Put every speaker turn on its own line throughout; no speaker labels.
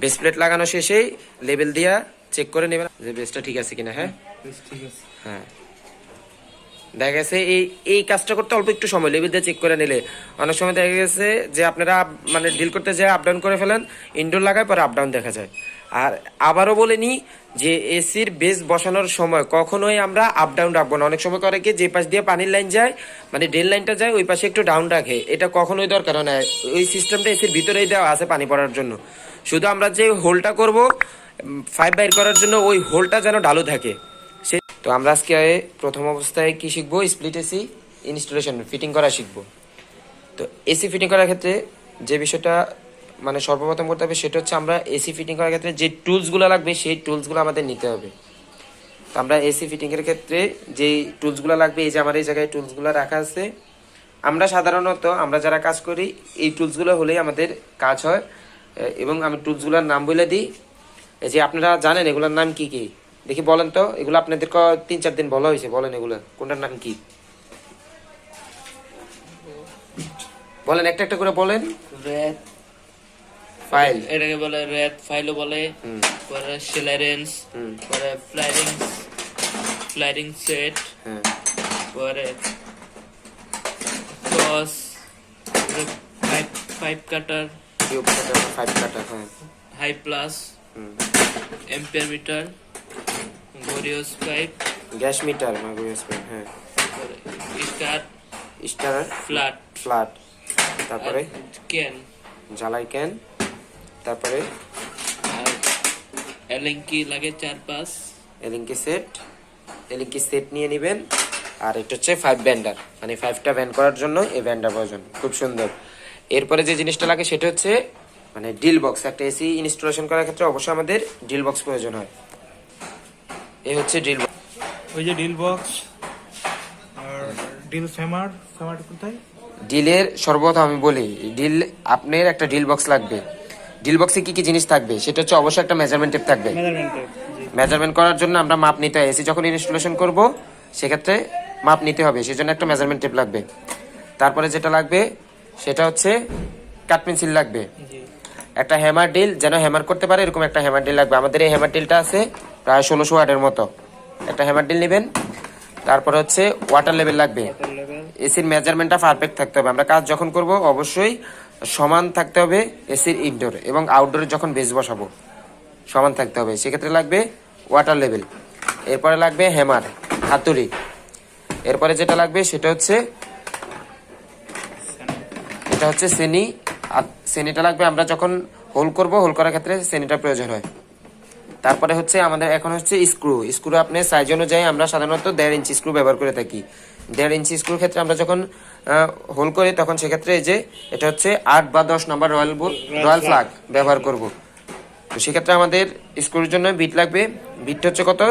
Base plate লাগানো শেষেই label দিয়া চেক করে নেবেন যে বেসটা ঠিক আছে কিনা হ্যাঁ?
ঠিক আছে।
হ্যাঁ। দেখা গেছে এই এই কাজটা করতে অল্প একটু সময় লেবেল দিয়ে চেক করে নিলে। অনেক সময় দেখা গেছে যে আপনারা মানে ডিল করতে যায় আপ ডাউন করে ফেলেন ইনডোর লাগায় পরে আপ ডাউন দেখা যায়। আর আবারও বলে নিই যে এসির বেস বসানোর সময় কখনোই আমরা আপ ডাউন রাখব না। অনেক সময় করে কি যে পাশ দিয়ে পানির লাইন যায় মানে ড্রেন লাইনটা যায়, ওই পাশে একটু ডাউন রাখে। এটা কখনোই দরকার না। ওই সিস্টেমটা এসির ভিতরেই দেওয়া আছে পানি পড়ার জন্য। শুধু আমরা যে হোলটা করব ফাইভ বাইর করার জন্য ওই হোলটা যেন ঢালু থাকে। সে তো আমরা আজকে প্রথম অবস্থায় কি শিখব? স্প্লিট এসি ইনস্টলেশন ফিটিং করা শিখব। তো এসি ফিটিং করার ক্ষেত্রে যে বিষয়টা মানে সর্বপ্রথম করতে হবে সেটা হচ্ছে আমরা এসি ফিটিং করার ক্ষেত্রে যে টুলসগুলো লাগবে, সেই টুলসগুলো আমাদের নিতে হবে। তো আমরা এসি ফিটিংয়ের ক্ষেত্রে যেই টুলসগুলো লাগবে, এই যে আমার এই জায়গায় টুলসগুলো রাখা আছে, আমরা সাধারণত আমরা যারা কাজ করি, এই টুলসগুলো হলেই আমাদের কাজ হয়। এবং আমি টুলসগুলোর নাম বলে দিই। এই যে আপনারা জানেন এগুলোর নাম কি কি? দেখি বলেন তো, এগুলো আপনাদের তিন চার দিন বলা হয়েছে, বলেন এগুলো, কোনটার নাম কি? বলেন, একটা একটা করে বলেন। ফাইল
এটাকে বলে র্যাপ ফাইলও বলে পরে সেলারেন্স পরে ফ্লাইরিং ফ্লাইরিং সেট পরে toss pipe pipe cutter
tube cutter five cutter হ্যাঁ।
হাই প্লাস এম্পিয়ার মিটার গরিওস পাইপ
গ্যাস মিটার মাগুরি স্প্রে হ্যাঁ।
স্টার
স্টার
ফ্ল্যাট
ফ্ল্যাট তারপরে?
ক্যান
জ্বালাই ক্যান তারপরে
আর এলেঙ্কি লাগে চার পাঁচ
এলিঙ্কি সেট এলিঙ্কি সেট নিয়ে নেবেন। আর এটা হচ্ছে ফাইভ ব্যান্ডার মানে ফাইভটা ব্যান্ড করার জন্য এই ব্যান্ডার প্রয়োজন। খুব সুন্দর। এরপরে যে জিনিসটা লাগে সেটা হচ্ছে মানে ডিল বক্স একটা এসি ইনস্টলেশন করার ক্ষেত্রে অবশ্যই আমাদের ডিল বক্স প্রয়োজন হয়। এই হচ্ছে ডিল বক্স
ওই যে ডিল বক্স আর ডিল ফেমার ফেমারটা কোথায়?
ডিলের সর্বপ্রথম আমি বলি ডিল আপনার একটা ডিল বক্স লাগবে। ডিল বক্সে কি কি জিনিস থাকবে? সেটা হচ্ছে অবশ্যই একটা মেজারমেন্ট টেপ থাকবে।
মেজারমেন্ট
করার জন্য আমরা মাপ নিতে হয়। এসি যখন ইনস্টলেশন করব সেক্ষেত্রে মাপ নিতে হবে। সেজন্য একটা মেজারমেন্ট টেপ লাগবে। তারপরে যেটা লাগবে সেটা হচ্ছে কাট পেন্সিল লাগবে। একটা হ্যামার ডিল যেন হ্যামার করতে পারে এরকম একটা হ্যামার ডিল লাগবে। আমাদের এই হ্যামার ডিলটা আছে প্রায় ষোলোশো ওয়াটের মতো। একটা হ্যামার ডিল নেবেন। তারপরে হচ্ছে ওয়াটার লেভেল লাগবে। এসির মেজারমেন্টটা পারফেক্ট থাকতে হবে। আমরা কাজ যখন করব অবশ্যই সমান থাকতে হবে এসির ইনডোর এবং আউটডোরে যখন বেস বসাবো, সমান থাকতে হবে। সেক্ষেত্রে লাগবে ওয়াটার লেভেল এরপরে লাগবে হ্যামার হাতুড়ি। এরপরে যেটা লাগবে সেটা হচ্ছে এটা হচ্ছে সেনি আর সেনিটা লাগবে আমরা যখন হোল করব হোল করার ক্ষেত্রে সেনিটার প্রয়োজন হয়। তারপরে হচ্ছে আমাদের এখন হচ্ছে স্ক্রু স্ক্রু আপনার সাইজ অনুযায়ী আমরা সাধারণত দেড় ইঞ্চি স্ক্রু ব্যবহার করে থাকি। দেড় ইঞ্চি স্ক্রুর ক্ষেত্রে আমরা যখন হোল করি তখন সেক্ষেত্রে এই যে এটা হচ্ছে আট বা দশ নম্বর রয়্যাল রয়্যাল ফ্লাগ ব্যবহার করব। তো সেক্ষেত্রে আমাদের স্ক্রুর জন্য বিট লাগবে। বিটটা হচ্ছে কত?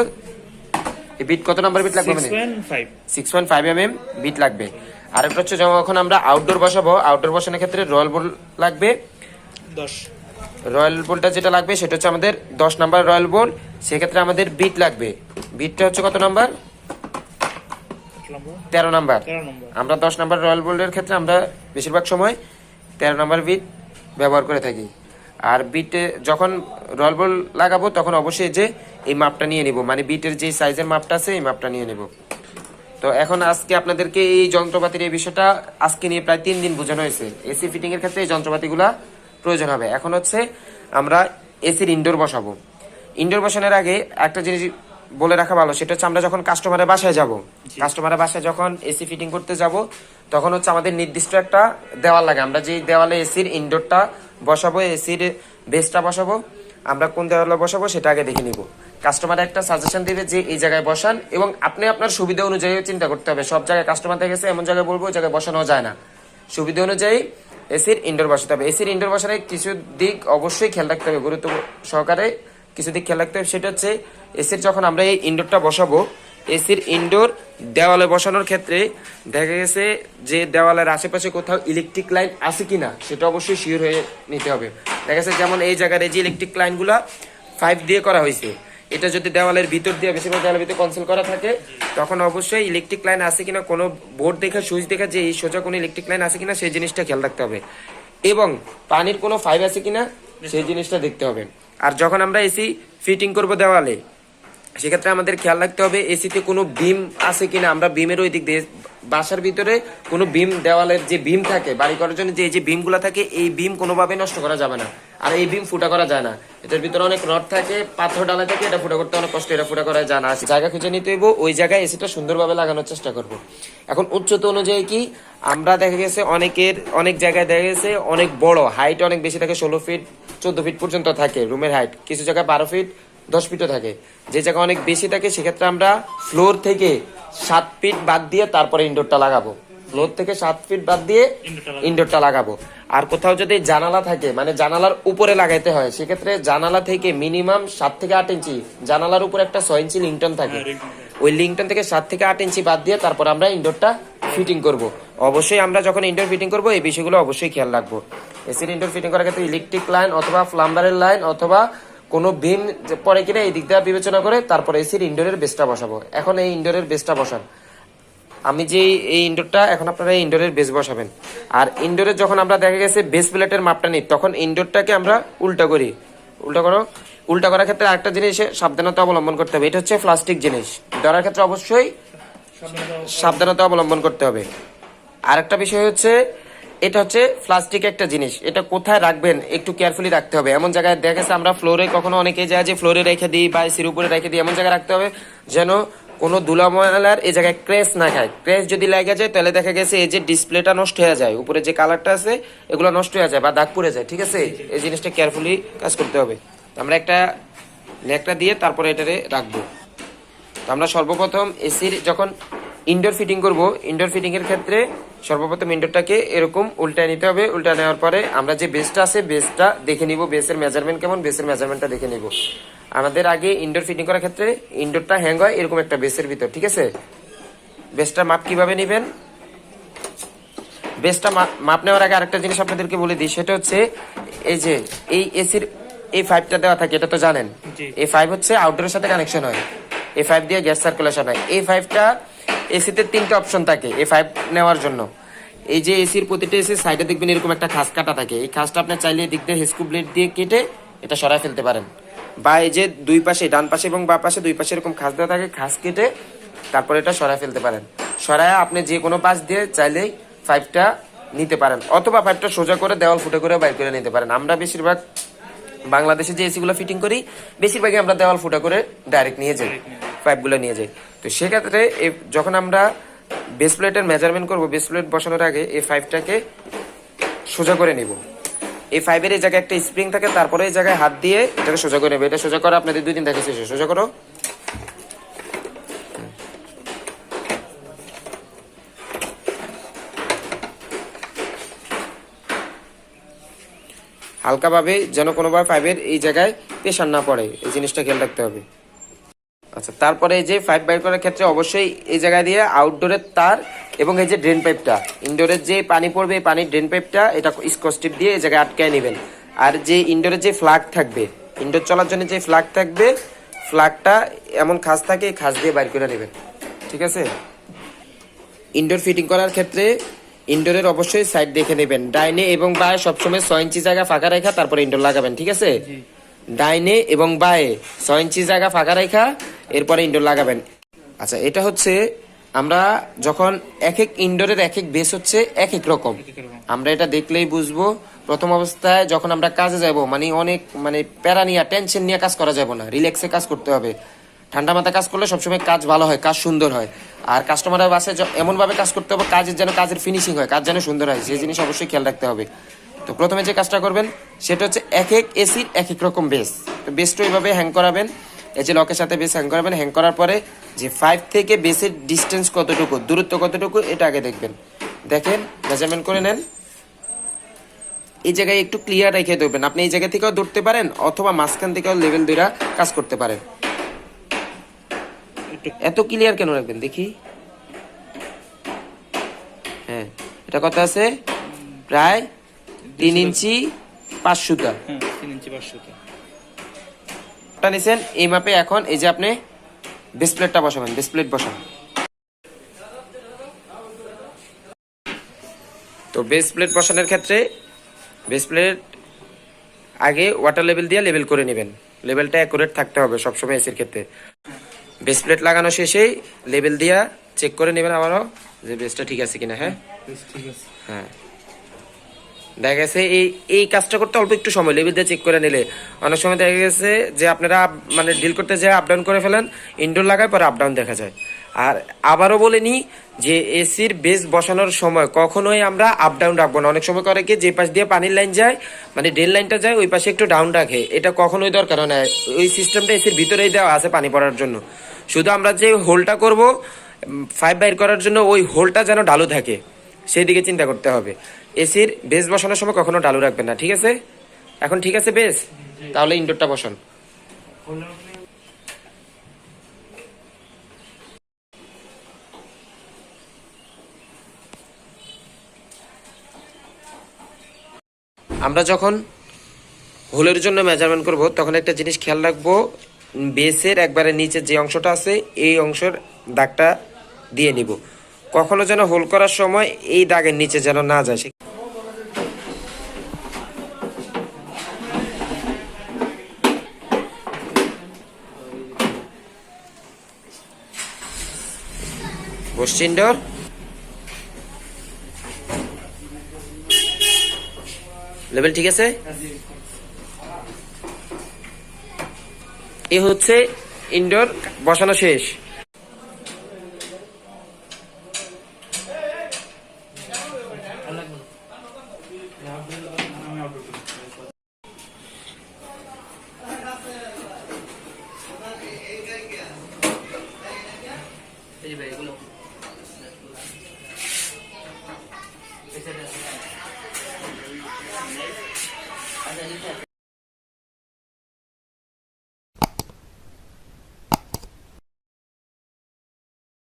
এই বিট কত নম্বর বিট লাগবে মানে?
Six point five
M M bit লাগবে। আরেকটা হচ্ছে যখন আমরা আউটডোর বসাবো আউটডোর বসানোর ক্ষেত্রে রয়্যাল বোল লাগবে।
দশ।
রয়্যাল বোলটা যেটা লাগবে সেটা হচ্ছে আমাদের দশ নাম্বার রয়্যাল বোল। সেক্ষেত্রে আমাদের বিট লাগবে। বিটটা হচ্ছে কত নম্বর? তেরো নাম্বার। আমরা দশ নাম্বার রয়্যাল বোল্ডের ক্ষেত্রে আমরা বেশিরভাগ সময় তেরো নাম্বার বিট ব্যবহার করে থাকি। আর বিটে যখন রয়্যাল বোল লাগাবো তখন অবশ্যই যে এই মাপটা নিয়ে নিব। মানে বিটের যে সাইজের মাপটা আছে এই মাপটা নিয়ে নেব। তো এখন আজকে আপনাদেরকে এই যন্ত্রপাতির এই বিষয়টা আজকে নিয়ে প্রায় তিন দিন বোঝানো হয়েছে। এসি ফিটিং এর ক্ষেত্রে এই যন্ত্রপাতিগুলা প্রয়োজন হবে। এখন হচ্ছে আমরা এসির ইনডোর বসাবো। ইনডোর বসানোর আগে একটা জিনিস বলে রাখা ভালো। সেটা হচ্ছে আমরা যখন কাস্টমারের বাসায় যাব কাস্টমারের বাসায় যখন এসি ফিটিং করতে যাব তখন হচ্ছে আমাদের নির্দিষ্ট একটা দেওয়াল লাগে। আমরা যেই দেওয়ালে এসির ইনডোরটা বসাবো এসির বেসটা বসাবো আমরা কোন দেওয়ালে বসাবো সেটা আগে দেখে নিব। কাস্টমার একটা সাজেশন দিবে যে এই জায়গায় বসান এবং আপনি আপনার সুবিধা অনুযায়ী চিন্তা করতে হবে। সব জায়গায় কাস্টমার থেকে গেছে এমন জায়গায় বলব ওই জায়গায় বসানো যায় না। সুবিধা অনুযায়ী এসির ইনডোর বসাতে হবে। এসির ইনডোর বসানোর কিছু দিক অবশ্যই খেয়াল রাখতে হবে গুরুত্ব সহকারে কিছু দিক খেয়াল রাখতে হবে। সেটা হচ্ছে এসির যখন আমরা এই ইনডোরটা বসাবো এসির ইনডোর দেওয়ালে বসানোর ক্ষেত্রে দেখা গেছে যে দেওয়ালের আশেপাশে কোথাও ইলেকট্রিক লাইন আছে কি না সেটা অবশ্যই শিওর হয়ে নিতে হবে। দেখা গেছে যেমন এই জায়গার এই যে ইলেকট্রিক লাইনগুলা ফাইভ দিয়ে করা হয়েছে, এটা যদি দেওয়ালের ভিতর দিয়ে বেশিরভাগ দেওয়ালের ভিতরে কনসেল করা থাকে, তখন অবশ্যই ইলেকট্রিক লাইন আছে কিনা, কোনো বোর্ড দেখে, সুইচ দেখে যে এই সোজা কোনো ইলেকট্রিক লাইন আছে কিনা, সেই জিনিসটা খেয়াল রাখতে হবে। এবং পানির কোনো ফাইভ আছে কিনা, সেই জিনিসটা দেখতে হবে। আর যখন আমরা এসি ফিটিং করব দেওয়ালে সেক্ষেত্রে আমাদের খেয়াল রাখতে হবে এসিতে কোনো বিম আছে কিনা, আমরা বিমের ওই দিক দিয়ে, বাসার ভিতরে কোনো বিম দেওয়ালের যে বিম থাকে, বাড়ি করার জন্য যে যে বিমগুলো থাকে, এই বিম কোনোভাবে নষ্ট করা যাবে না। আর এই বিম ফুটা করা যায় না। এটার ভিতরে অনেক রড থাকে, পাথর ডালা থাকে, এটা ফুটা করতে অনেক কষ্ট, এটা ফুটা করা যায় না। জায়গা খুঁজে নিতে হইব, ওই জায়গায় এসিটা সুন্দরভাবে লাগানোর চেষ্টা করব। এখন উচ্চতা অনুযায়ী কি, আমরা দেখা গেছে অনেকের, অনেক জায়গায় দেখা গেছে অনেক বড় হাইট অনেক বেশি থাকে, ষোলো ফিট চোদ্দ ফিট পর্যন্ত থাকে রুমের হাইট কিছু জায়গায় বারো ফিট দশ ফিটও থাকে। যে জায়গা অনেক বেশি থাকে সেক্ষেত্রে আমরা ফ্লোর থেকে সাত ফিট বাদ দিয়ে তারপরে ইনডোরটা লাগাবো। ফ্লোর থেকে সাত ফিট বাদ দিয়ে ইনডোরটা লাগাবো। আর কোথাও যদি জানালা থাকে মানে জানালার উপরে লাগাইতে হয় সেক্ষেত্রে জানালা থেকে মিনিমাম সাত থেকে আট ইঞ্চি জানালার উপরে একটা ছয় ইঞ্চি লিংটন থাকে। ওই লিংটন থেকে সাত থেকে আট ইঞ্চি বাদ দিয়ে তারপর আমরা ইনডোরটা ফিটিং করব। অবশ্যই আমরা যখন ইনডোর ফিটিং করব এই বিষয়গুলো অবশ্যই খেয়াল রাখব। এসির ইনডোর ফিটিং করার ক্ষেত্রে ইলেকট্রিক লাইন অথবা প্লাম্বারের লাইন অথবা কোনো বিম পরে কিনা এই দিক দিয়ে বিবেচনা করে তারপরে এসির ইনডোরের বেসটা বসাবো। এখন এই ইনডোরের বেসটা বসান। আমি যে এই ইনডোরটা এখন আপনারা এই ইনডোরের বেস বসাবেন। আর ইনডোরের যখন আমরা দেখা গেছে বেস প্লেটের মাপটা নিই তখন ইনডোরটাকে আমরা উল্টা করি। উল্টা করো? উল্টা করার ক্ষেত্রে আরেকটা জিনিস সাবধানতা অবলম্বন করতে হবে। এটা হচ্ছে প্লাস্টিক জিনিস। ধরার ক্ষেত্রে অবশ্যই সাবধানতা অবলম্বন করতে হবে। আরেকটা বিষয় হচ্ছে এটা হচ্ছে প্লাস্টিক একটা জিনিস। এটা কোথায় রাখবেন একটু কেয়ারফুলি রাখতে হবে। এমন জায়গায় দেখা গেছে আমরা ফ্লোরে কখনো অনেকে যায় যে ফ্লোরে রেখে দিই বা সির উপরে রেখে দিই, এমন জায়গায় রাখতে হবে যেন কোনো ধুলা ময়লার এই জায়গায় ক্রেস না খায়। ক্রেস যদি লেগে যায়, তাহলে দেখা গেছে এই যে ডিসপ্লেটা নষ্ট হয়ে যায়। উপরে যে কালারটা আছে, এগুলো নষ্ট হয়ে যায় বা দাগ পড়ে যায়, ঠিক আছে? এই জিনিসটা কেয়ারফুলি কাজ করতে হবে। আমরা একটা লেকটা দিয়ে তারপরে এটারে রাখব। আমরা সর্বপ্রথম এসির যখন ইনডোর ফিটিং করব। ইনডোর ফিটিং এর ক্ষেত্রে সর্বপ্রথম ইনডোরটাকে এরকম উল্টায় নিতে হবে। উল্টা নেওয়ার পরে আমরা যে বেসটা আছে বেসটা দেখে নিব। বেসের মেজারমেন্ট কেমন? বেসের মেজারমেন্টটা দেখে নিব। আমাদের আগে ইনডোর ফিটিং করার ক্ষেত্রে ইনডোরটা হ্যাং হয় এরকম একটা বেসের ভিতর ঠিক আছে? বেসটা মাপ কীভাবে নেবেন? বেসটা মাপ- নেওয়ার আগে আরেকটা জিনিস আপনাদেরকে বলে দিই সেটা হচ্ছে এই যে এই এসির এই ফাইভটা দেওয়া থাকে এটা তো জানেন। এই ফাইভ হচ্ছে আউটডোরের সাথে কানেকশন হয়। এই ফাইভ দিয়ে গ্যাস সার্কুলেশন হয়। এই ফাইভটা এসিতে তিনটা অপশন থাকে এ ফাইভ নেওয়ার জন্য। এই যে এসির প্রতিটা এসির সাইডে দেখবেন এরকম একটা খাস কাটা থাকে। এই খাসটা আপনি চাইলে এদিক দিয়ে হেসকু ব্লেড দিয়ে কেটে এটা সরাই ফেলতে পারেন। বা এই যে দুই পাশে, ডান পাশে এবং বা পাশে দুই পাশে এরকম খাস দেওয়া থাকে, খাস কেটে তারপর এটা সরাই ফেলতে পারেন। সরায় আপনি যে কোনো পাশ দিয়ে চাইলেই ফাইভটা নিতে পারেন। অথবা পাইপটা সোজা করে, দেওয়াল ফুটে করে বাইর করে নিতে পারেন। আমরা বেশিরভাগ বাংলাদেশে যে এসিগুলো ফিটিং করি, বেশিরভাগই আমরা দেওয়াল ফুটা করে ডাইরেক্ট নিয়ে যাই পাইপগুলো নিয়ে যাই। তো সেক্ষেত্রে যখন আমরা বেস প্লেটের মেজারমেন্ট করব বেস প্লেট বসানোর আগে এই ফাইভটাকে সোজা করে নিব। এই ফাইভের এই জায়গায় একটা স্প্রিং থাকে, তারপরে এই জায়গায় হাত দিয়ে এটাকে সোজা করে নেবে। এটা সোজা করা, আপনাদের দুই দিন দেখেছে সোজা করো। হালকাভাবে যেন কোনোভাবে ফাইভের এই জায়গায় প্রেশার না পড়ে, এই জিনিসটা খেয়াল রাখতে হবে। আচ্ছা তারপরে এই যে পাইপ বাইর করার ক্ষেত্রে অবশ্যই এই জায়গায় দিয়ে আউটডোরের তার এবং এই যে ড্রেন পাইপটা ইনডোরের যে পানি পড়বে, এই পানির ড্রেন পাইপটা এটা স্কস্টিপ দিয়ে এই জায়গায় আটকায় নেবেন। আর যে ইনডোরের যে ফ্ল্যাগ থাকবে ইনডোর চলার জন্য যে ফ্ল্যাগ থাকবে ফ্ল্যাগটা এমন খাস থাকে, এই খাস দিয়ে বাইর করে নেবেন। ঠিক আছে? ইনডোর ফিটিং করার ক্ষেত্রে ইনডোরের অবশ্যই সাইড দেখে নেবেন। ডাইনে এবং বায়ে সবসময় ছয় ইঞ্চি জায়গা ফাঁকা রেখা, তারপরে ইনডোর লাগাবেন, ঠিক আছে? ডাইনে এবং বায়ে ছয় ইঞ্চি জায়গা ফাঁকা রেখা এরপরে ইনডোর লাগাবেন। আচ্ছা এটা হচ্ছে আমরা যখন এক এক ইনডোরের এক এক বেস হচ্ছে এক এক রকম। আমরা এটা দেখলেই বুঝব প্রথম অবস্থায় যখন আমরা কাজে যাব মানে অনেক মানে প্যারা নিয়ে টেনশন নিয়ে কাজ করা যাব না রিল্যাক্সে কাজ করতে হবে। ঠান্ডা মাথায় কাজ করলে সবসময় কাজ ভালো হয় কাজ সুন্দর হয়। আর কাস্টমারের বাসে এমনভাবে কাজ করতে হবে কাজের যেন কাজের ফিনিশিং হয় কাজ যেন সুন্দর হয় সেই জিনিস অবশ্যই খেয়াল রাখতে হবে। তো প্রথমে যে কাজটা করবেন, সেটা হচ্ছে এক এক এসির এক এক রকম বেস তো বেসটা এইভাবে হ্যাং করাবেন। এই যে লকের সাথে বেস হ্যাং করাবেন হ্যাং করার পরে যে ফাইভ থেকে বেসের ডিস্টেন্স কতটুকু, দূরত্ব কতটুকু, এটা আগে দেখবেন। দেখেন মেজারমেন্ট করে নেন। এই জায়গায় একটু ক্লিয়ার রেখে দেবেন। আপনি এই জায়গা থেকেও ধরতে পারেন, অথবা মাঝখান থেকেও লেভেল দুইরা কাজ করতে পারেন। এত ক্লিয়ার কেন রাখবেন? দেখি। হ্যাঁ এটা কথা আছে? প্রায় তিন ইঞ্চি পাঁচ সুতা
হ্যাঁ তিন ইঞ্চি
মাপটা নিছেন এই মাপে এখন এই যে আপনি বেস প্লেটটা বসাবেন বেস প্লেট বসান। তো বেস প্লেট বসানোর ক্ষেত্রে বেস প্লেট আগে ওয়াটার লেভেল দিয়ে লেভেল করে নেবেন। লেভেলটা অ্যাকুরেট থাকতে হবে সবসময় এসির ক্ষেত্রে। বেস প্লেট লাগানো শেষেই লেভেল দিয়া চেক করে নেবেন আবারও যে বেসটা ঠিক আছে কিনা হ্যাঁ? হ্যাঁ। দেখা গেছে এই এই কাজটা করতে অল্প একটু সময় লেভেল দিয়ে চেক করে নিলে। অনেক সময় দেখা গেছে যে আপনারা মানে ডিল করতে যায় আপ ডাউন করে ফেলেন ইনডোর লাগায় পরে আপ ডাউন দেখা যায়। আর আবারও বলে নিই যে এসির বেস বসানোর সময় কখনোই আমরা আপ ডাউন রাখব না। অনেক সময় করে কি যে পাশ দিয়ে পানির লাইন যায় মানে ড্রেন লাইনটা যায়, ওই পাশে একটু ডাউন রাখে। এটা কখনোই দরকার হয় না। ওই সিস্টেমটা এসির ভিতরেই দেওয়া আছে পানি পড়ার জন্য। শুধু আমরা যে হোলটা করব ফাইভ বাইর করার জন্য ওই হোলটা যেন ডালু থাকে সেই দিকে চিন্তা করতে হবে। এসির বেস বসানোর সময় কখনো ডালু রাখবেন না, ঠিক আছে? এখন ঠিক আছে বেস তাহলে ইনডোরটা বসান। আমরা যখন হোলের জন্য মেজারমেন্ট করব, তখন একটা জিনিস খেয়াল রাখব বেসের একবারে নিচে যে অংশটা আছে, এই অংশের দাগটা দিয়ে নিব। কখনো যেন হোল করার সময় এই দাগের নিচে যেন না যায় সে- ডোর লেভেল ঠিক আছে? এ হচ্ছে ইনডোর বসানো শেষ।